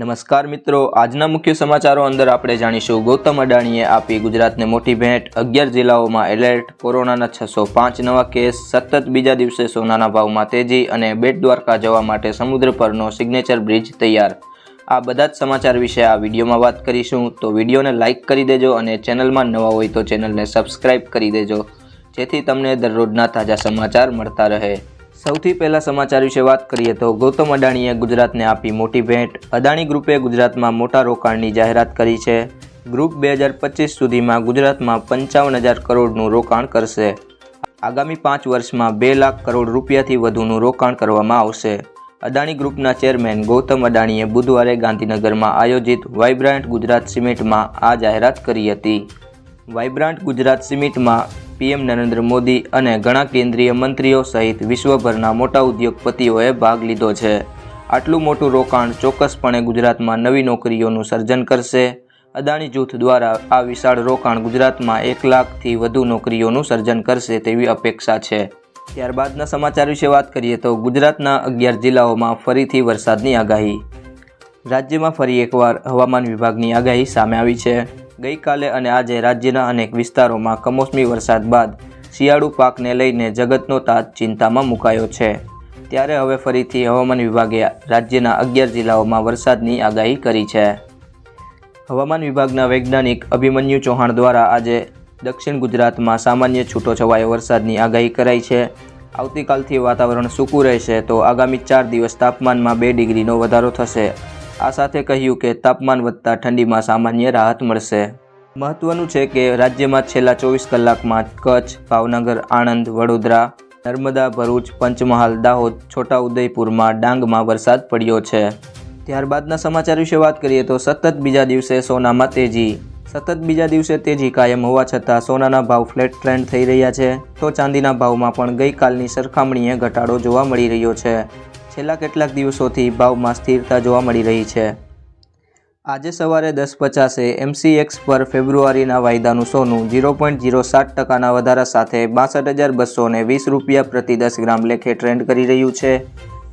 નમસ્કાર મિત્રો, આજના મુખ્ય સમાચારો અંદર આપણે જાણીશું. ગૌતમ અડાણીએ આપી ગુજરાતને મોટી ભેટ. અગિયાર જિલ્લાઓમાં એલર્ટ. કોરોનાના છસો પાંચ નવા કેસ. સતત બીજા દિવસે સોનાના ભાવમાં તેજી અને બેટ દ્વારકા જવા માટે સમુદ્ર પરનો સિગ્નેચર બ્રિજ તૈયાર. આ બધા જ સમાચાર વિશે આ વિડીયોમાં વાત કરીશું. તો વિડીયોને લાઇક કરી દેજો અને ચેનલમાં નવા હોય તો ચેનલને સબસ્ક્રાઇબ કરી દેજો. જેથી તમને દરરોજના તાજા સમાચાર મળતા રહે. સૌથી પહેલાં સમાચાર વિશે વાત કરીએ તો ગૌતમ અદાણીએ ગુજરાતને આપી મોટી ભેટ. અદાણી ગ્રુપે ગુજરાતમાં મોટા રોકાણની જાહેરાત કરી છે. ગ્રુપ બે હજાર પચીસ સુધીમાં ગુજરાતમાં પંચાવન હજાર કરોડનું રોકાણ કરશે. આગામી પાંચ વર્ષમાં બે લાખ કરોડ રૂપિયાથી વધુનું રોકાણ કરવામાં આવશે. અદાણી ગ્રુપના ચેરમેન ગૌતમ અદાણીએ બુધવારે ગાંધીનગરમાં આયોજિત વાઇબ્રન્ટ ગુજરાત સિમેન્ટમાં આ જાહેરાત કરી હતી. વાઇબ્રન્ટ ગુજરાત સિમેન્ટમાં પીએમ નરેન્દ્ર મોદી અને ઘણા કેન્દ્રીય મંત્રીઓ સહિત વિશ્વભરના મોટા ઉદ્યોગપતિઓએ ભાગ લીધો છે. આટલું મોટું રોકાણ ચોક્કસપણે ગુજરાતમાં નવી નોકરીઓનું સર્જન કરશે. અદાણી જૂથ દ્વારા આ વિશાળ રોકાણ ગુજરાતમાં એક લાખથી વધુ નોકરીઓનું સર્જન કરશે તેવી અપેક્ષા છે. ત્યારબાદના સમાચાર વિશે વાત કરીએ તો ગુજરાતના અગિયાર જિલ્લાઓમાં ફરીથી વરસાદની આગાહી. રાજ્યમાં ફરી એકવાર હવામાન વિભાગની આગાહી સામે આવી છે. ગઈકાલે અને આજે રાજ્યના અનેક વિસ્તારોમાં કમોસમી વરસાદ બાદ શિયાળુ પાકને લઈને જગતનો તાજ ચિંતામાં મુકાયો છે. ત્યારે હવે ફરીથી હવામાન વિભાગે રાજ્યના અગિયાર જિલ્લાઓમાં વરસાદની આગાહી કરી છે. હવામાન વિભાગના વૈજ્ઞાનિક અભિમન્યુ ચૌહાણ દ્વારા આજે દક્ષિણ ગુજરાતમાં સામાન્ય છૂટોછવાયો વરસાદની આગાહી કરાઈ છે. આવતીકાલથી વાતાવરણ સૂકું રહેશે તો આગામી ચાર દિવસ તાપમાનમાં બે ડિગ્રીનો વધારો થશે. આ સાથે કહ્યું કે તાપમાન વધતા ઠંડીમાં સામાન્ય રાહત મળશે. મહત્વનું છે કે રાજ્યમાં છેલ્લા ચોવીસ કલાકમાં કચ્છ, ભાવનગર, આણંદ, વડોદરા, નર્મદા, ભરૂચ, પંચમહાલ, દાહોદ, છોટાઉદેપુરમાં ડાંગમાં વરસાદ પડ્યો છે. ત્યારબાદના સમાચાર વિશે વાત કરીએ તો સતત બીજા દિવસે સોનામાં તેજી. સતત બીજા દિવસે તેજી કાયમ હોવા છતાં સોનાના ભાવ ફ્લેટ ટ્રેન્ડ થઈ રહ્યા છે. તો ચાંદીના ભાવમાં પણ ગઈકાલની સરખામણીએ ઘટાડો જોવા મળી રહ્યો છે. છેલ્લા કેટલાક દિવસોથી ભાવમાં સ્થિરતા જોવા મળી રહી છે. આજે સવારે દસ પચાસે એમસીએક્સ પર ફેબ્રુઆરીના વાયદાનું સોનું ઝીરો પોઈન્ટ ઝીરો સાત ટકાના વધારા સાથે બાસઠ હજાર બસો વીસ રૂપિયા પ્રતિ દસ ગ્રામ લેખે ટ્રેન્ડ કરી રહ્યું છે.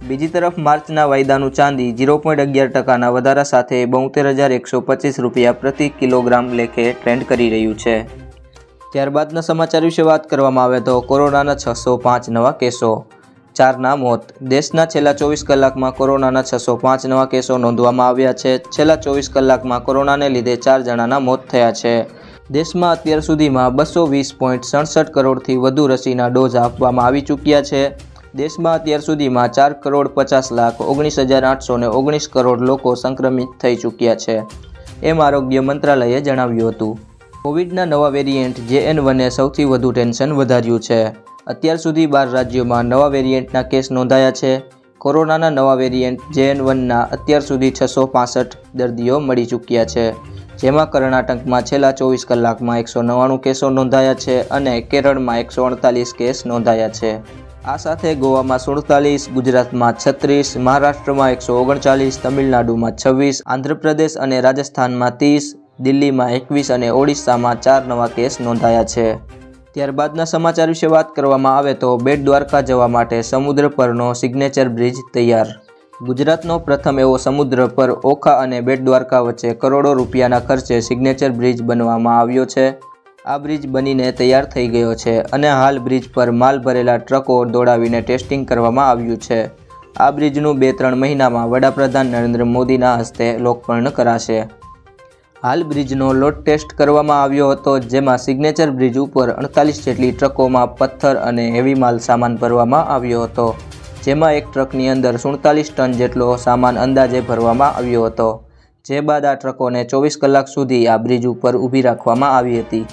બીજી તરફ માર્ચના વાયદાનું ચાંદી ઝીરો પોઈન્ટ અગિયાર ટકાના વધારા સાથે બોતેર હજાર એકસો પચીસ રૂપિયા પ્રતિ કિલોગ્રામ લેખે ટ્રેન્ડ કરી રહ્યું છે. ત્યારબાદના સમાચાર વિશે વાત કરવામાં આવે તો કોરોનાના છસો પાંચ નવા કેસો. ચારના મોત. દેશના છેલ્લા ચોવીસ કલાકમાં કોરોનાના છસો પાંચ નવા કેસો નોંધવામાં આવ્યા છે. છેલ્લા ચોવીસ કલાકમાં કોરોનાને લીધે ચાર જણાના મોત થયા છે. દેશમાં અત્યાર સુધીમાં બસો વીસ પોઈન્ટ સડસઠ કરોડથી વધુ રસીના ડોઝ આપવામાં આવી ચૂક્યા છે. દેશમાં અત્યાર સુધીમાં ચાર કરોડ પચાસ લાખ ઓગણીસ હજાર આઠસો ઓગણીસ કરોડ લોકો સંક્રમિત થઈ ચૂક્યા છે. એમ આરોગ્ય મંત્રાલયે જણાવ્યું હતું. કોવિડના નવા વેરિયન્ટ જે એન વને સૌથી વધુ ટેન્શન વધાર્યું છે. અત્યાર સુધી બાર રાજ્યોમાં નવા વેરિયન્ટના કેસ નોંધાયા છે. કોરોનાના નવા વેરિયન્ટ જે એન વનના અત્યાર સુધી છસો પાસઠ દર્દીઓ મળી ચૂક્યા છે. જેમાં કર્ણાટકમાં છેલ્લા ચોવીસ કલાકમાં એકસો નવ્વાણું કેસો નોંધાયા છે અને કેરળમાં એકસો અડતાલીસ કેસ નોંધાયા છે. આ સાથે ગોવામાં સુડતાલીસ, ગુજરાતમાં છત્રીસ, મહારાષ્ટ્રમાં એકસો ઓગણચાલીસ, તમિલનાડુમાં છવ્વીસ, આંધ્રપ્રદેશ અને રાજસ્થાનમાં ત્રીસ દિલ્હીમાં એકવીસ અને ઓડિશામાં ચાર નવા કેસ નોંધાયા છે. ત્યારબાદના સમાચાર વિશે વાત કરવામાં આવે તો બેટ દ્વારકા જવા માટે સમુદ્ર પરનો સિગ્નેચર બ્રિજ તૈયાર. ગુજરાતનો પ્રથમ એવો સમુદ્ર પર ઓખા અને બેટ દ્વારકા વચ્ચે કરોડો રૂપિયાના ખર્ચે સિગ્નેચર બ્રિજ બનવામાં આવ્યો છે. આ બ્રિજ બનીને તૈયાર થઈ ગયો છે અને હાલ બ્રિજ પર માલ ભરેલા ટ્રકો દોડાવીને ટેસ્ટિંગ કરવામાં આવ્યું છે. આ બ્રિજનું બે ત્રણ મહિનામાં વડાપ્રધાન નરેન્દ્ર મોદીના હસ્તે લોકપર્ણ કરાશે. હાલ બ્રિજનો લોડ ટેસ્ટ કરવામાં આવ્યો હતો, જેમાં સિગ્નેચર બ્રિજ ઉપર અડતાલીસ જેટલી ટ્રકોમાં પથ્થર અને હેવી માલ સામાન ભરવામાં આવ્યો હતો, જેમાં એક ટ્રકની અંદર સુડતાલીસ ટન જેટલો સામાન અંદાજે ભરવામાં આવ્યો હતો. જે બાદ આ ટ્રકોને ચોવીસ કલાક સુધી આ બ્રિજ ઉપર ઊભી રાખવામાં આવી હતી.